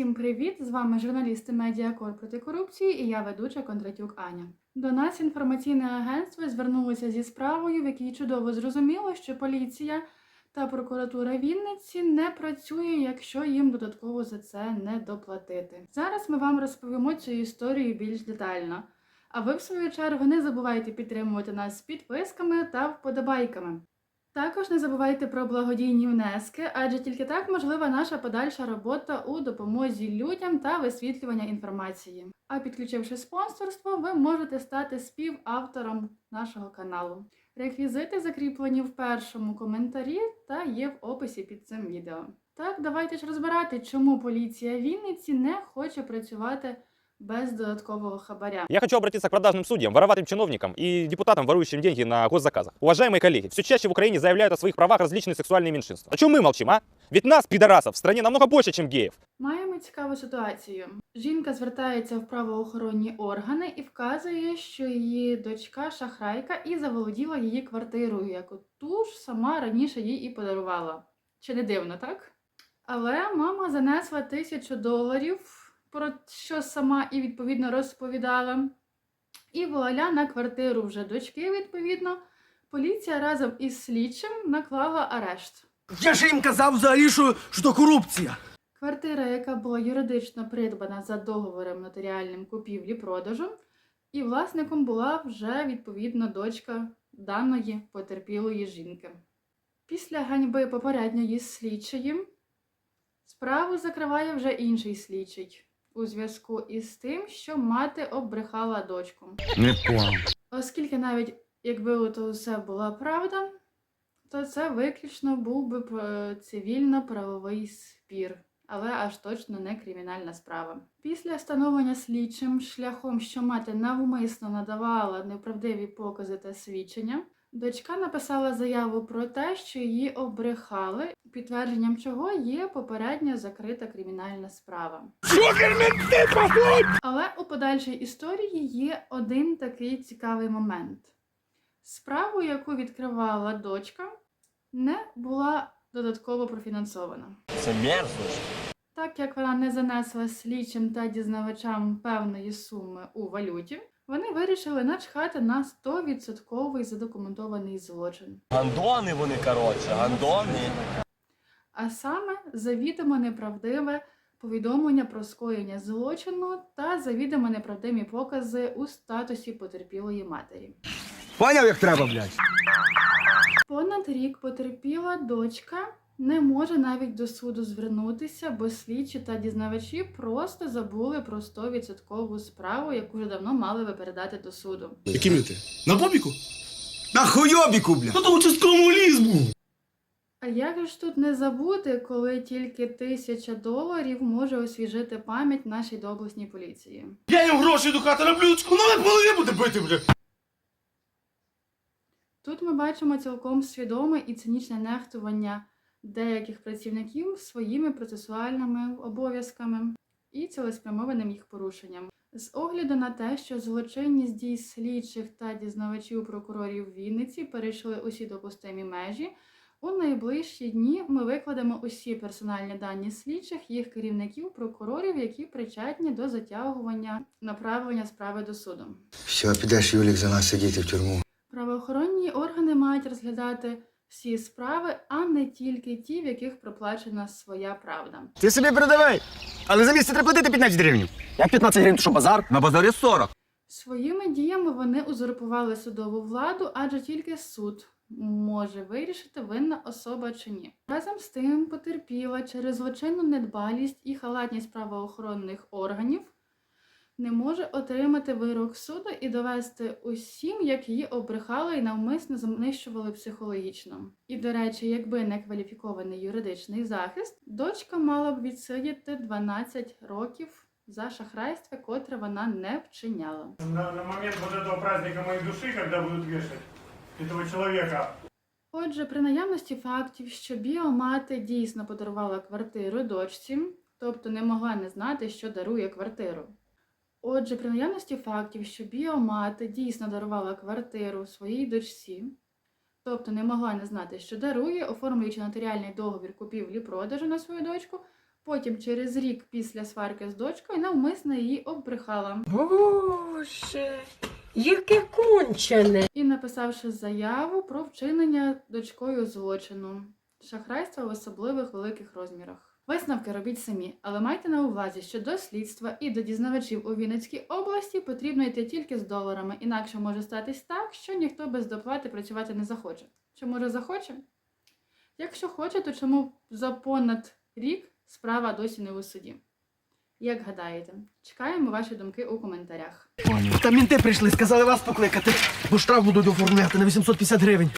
Всім привіт! З вами журналісти Медіакор проти корупції і я ведуча Кондратюк Аня. До нас інформаційне агентство звернулося зі справою, в якій чудово зрозуміло, що поліція та прокуратура Вінниці не працює, якщо їм додатково за це не доплатити. Зараз ми вам розповімо цю історію більш детально. А ви, в свою чергу, не забувайте підтримувати нас підписками та вподобайками. Також не забувайте про благодійні внески, адже тільки так можлива наша подальша робота у допомозі людям та висвітлювання інформації. А підключивши спонсорство, ви можете стати співавтором нашого каналу. Реквізити закріплені в першому коментарі та є в описі під цим відео. Так, давайте ж розбирати, чому поліція Вінниці не хоче працювати без додаткового хабаря. Я хочу обратиться к продажным судьям, вороватым чиновникам и депутатам, ворующим деньги на госзаказах. Уважаемые коллеги, все чаще в Украине заявляют о своих правах различные сексуальные меньшинства. О чем мы молчим, а? Ведь нас, пидорасов, в стране намного больше, чем геев. Маємо цікаву ситуацію. Жінка звертається в правоохоронні органи і вказує, що її дочка шахрайка і заволоділа її квартирою, яку ту ж сама раніше їй і подарувала. Чи не дивно, так? Але мама занесла тисячу доларів, про що сама і відповідно розповідала. І вуаля на квартиру вже дочки, відповідно, поліція разом із слідчим наклала арешт. Я ж їм казав взагалі, що, що корупція. Квартира, яка була юридично придбана за договором нотаріальним купівлі-продажу, і власником була вже відповідно дочка даної потерпілої жінки. Після ганьби попередньої слідчої справу закриває вже інший слідчий у зв'язку із тим, що мати обрехала дочку. Не понял. Оскільки навіть якби то все була правда, то це виключно був би е, цивільно-правовий спір, але аж точно не кримінальна справа. Після встановлення слідчим шляхом, що мати навмисно надавала неправдиві покази та свідчення, дочка написала заяву про те, що її обрехали, підтвердженням чого є попередня закрита кримінальна справа. Але у подальшій історії є один такий цікавий момент. Справу, яку відкривала дочка, не була додатково профінансована. Це мерзость. Так як вона не занесла слідчим та дізнавачам певної суми у валюті, вони вирішили начхати на 100% задокументований злочин. Гандони вони, коротше, гандони. а саме завідомо неправдиве повідомлення про скоєння злочину та завідомо неправдиві покази у статусі потерпілої матері. Поняв, як треба, блядь? Понад рік потерпіла дочка не може навіть до суду звернутися, бо слідчі та дізнавачі просто забули про 100% справу, яку вже давно мали би передати до суду. Якими ти? На бобіку? На хуйобіку, блядь. Ну то участковому лізбу. А як ж тут не забути, коли тільки тисяча доларів може освіжити пам'ять нашій доблесній поліції? Я їм гроші до хати на блюдечку, ну не голові буде бити, бля. Тут ми бачимо цілком свідоме і цинічне нехтування деяких працівників своїми процесуальними обов'язками і цілеспрямованим їх порушенням. З огляду на те, що злочинність дій слідчих та дізнавачів прокурорів Вінниці перейшли усі допустимі межі. У найближчі дні ми викладемо усі персональні дані слідчих, їх керівників, прокурорів, які причетні до затягування направлення справи до суду. Все, підеш, Юлік, за нас сидіти в тюрму. Правоохоронні органи мають розглядати всі справи, а не тільки ті, в яких проплачена своя правда. Ти собі передавай. Але за місце треба платити 15 гривень. Як 15 гривень, то що базар? На базарі 40. Своїми діями вони узурпували судову владу, адже тільки суд може вирішити, винна особа чи ні. Разом з тим потерпіла через злочинну недбалість і халатність правоохоронних органів. Не може отримати вирок суду і довести усім, як її обрехали і навмисно знищували психологічно. І, до речі, якби не кваліфікований юридичний захист, дочка мала б відсидіти 12 років за шахрайство, котре вона не вчиняла. На, на момент вот этого праздника моей души, когда будут вешать этого человека, Отже, при наявності фактів, що біомати дійсно подарувала квартиру дочці, тобто не могла не знати, що дарує квартиру. Отже, при наявності фактів, що біомати дійсно дарувала квартиру своїй дочці, тобто не могла не знати, що дарує, оформлюючи нотаріальний договір купівлі-продажу на свою дочку, Потім, через рік після сварки з дочкою, навмисно її оббрехала. Боже, яке кончене. і написавши заяву про вчинення дочкою злочину, шахрайства в особливих великих розмірах. Висновки робіть самі, але майте на увазі, що до слідства і до дізнавачів у Вінницькій області потрібно йти тільки з доларами, інакше може статись так, що ніхто без доплати працювати не захоче. Чи може захоче? Якщо хоче, то чому за понад рік справа досі не у суді? Як гадаєте? Чекаємо ваші думки у коментарях. Та мінти прийшли, сказали вас покликати, бо штраф будуть оформляти на 850 гривень.